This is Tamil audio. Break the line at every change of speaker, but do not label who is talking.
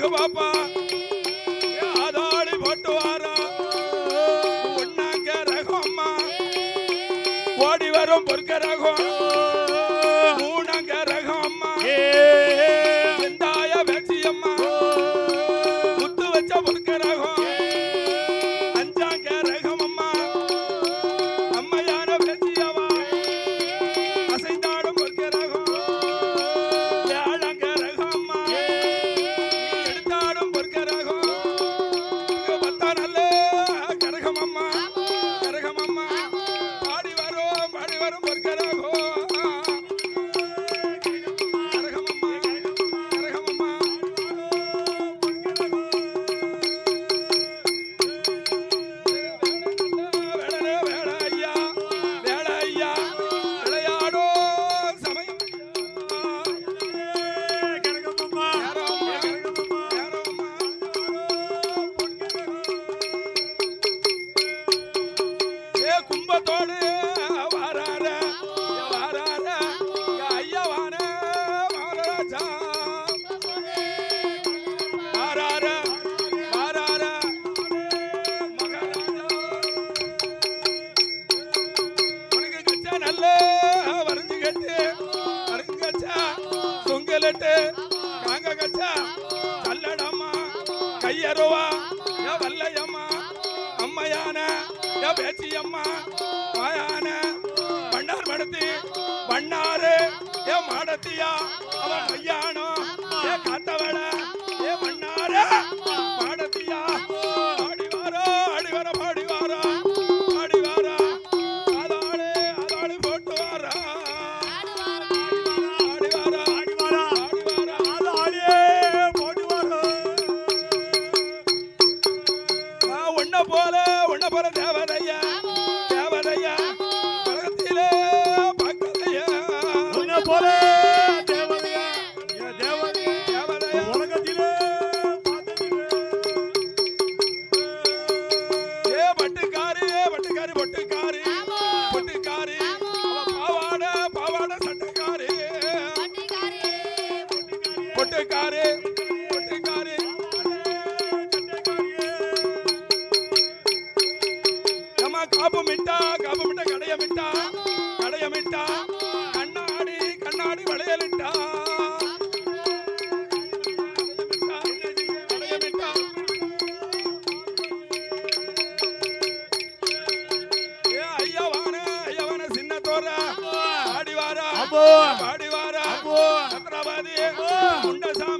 ಊರಿಗೆ ಪಾಪ ಆದಾಳಿ ಬಟ್ಟು ವಾರ ಉಣ್ಣಾಂಗ ರಘು ಅಮ್ಮ ಓಡಿ ವரும் பொற்க ரகம் ஐயருவா யா வல்லையம்மா அம்மையான யா பேச்சியம்மா மாயான பண்டார் மடத்தி பண்ணாறு ஏ மாடத்தியா அவன் ஐயானோ ஏ காத்தவள ஏ பண்ணாரு மாடத்தியா. போலே காப்பு மிட்டா காப்பு மிட்டா கடைய மிட்டா. கடைய மிட்டா. ஆடி வளையலிட்டா. ஆடிவாரா ஆடிவாரா சத்ராபாதி குண்டசாமி.